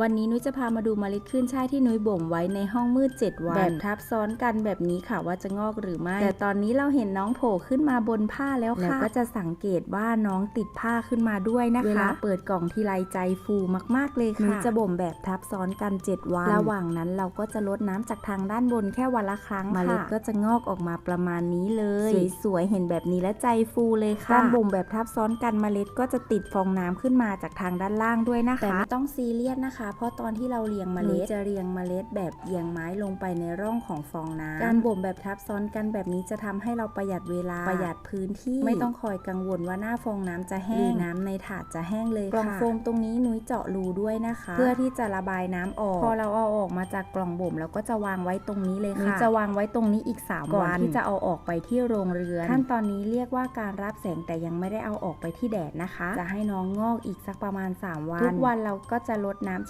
วันนี้นุ้ยจะพามาดูเมล็ดขึ้นช่ายที่นุ้ยบ่มไว้ในห้องมืด 7 วัน แบบทับซ้อนกันแบบนี้ค่ะว่าจะงอกหรือไม่ แต่ตอนนี้เราเห็นน้องโผล่ขึ้นมาบนผ้าแล้วค่ะแล้วก็จะสังเกตว่าน้องติดผ้าขึ้นมาด้วยนะคะ เวลาเปิดกล่องทีไรใจฟูมาก ๆ เลยค่ะนุ้ยจะบ่มแบบทับซ้อนกัน 7 วัน ระหว่างนั้นเราก็จะลดน้ำจากทางด้านบนแค่วันละครั้งค่ะเมล็ดก็จะงอกออกมาประมาณนี้เลย สวยๆเห็นแบบนี้แล้วใจฟูเลยค่ะการบ่มแบบทับซ้อนกันเมล็ดก็จะติดฟองน้ำขึ้นมาจากทางด้านล่างด้วยนะคะแต่ไม่ต้องซีเรียสนะคะ เพราะตอนที่เราเรียงเมล็ดจะเรียงเมล็ดแบบเอียงไม้ลงไปในร่องของฟองน้ำการบ่มแบบทับซ้อนกันแบบนี้จะทำให้เราประหยัดเวลาประหยัดพื้นที่ไม่ต้องคอยกังวลว่าหน้าฟองน้ำจะแห้งหรือน้ำในถาดจะแห้งเลยค่ะกล่องโฟมตรงนี้นุ้ยเจาะรูด้วยนะคะ เพื่อที่จะระบายน้ำออก พอเราเอาออกมาจากกล่องบ่มเราก็จะวางไว้ตรงนี้เลยค่ะนุ้ยจะวางไว้ตรงนี้อีก 3 วันที่จะเอาออกไปที่โรงเรือนขั้นตอนนี้เรียกว่าการรับแสงแต่ยังไม่ได้เอาออกไปที่แดดนะคะ จะให้น้องงอกอีกสักประมาณ 3 วัน ทุกวันเราก็จะลดน้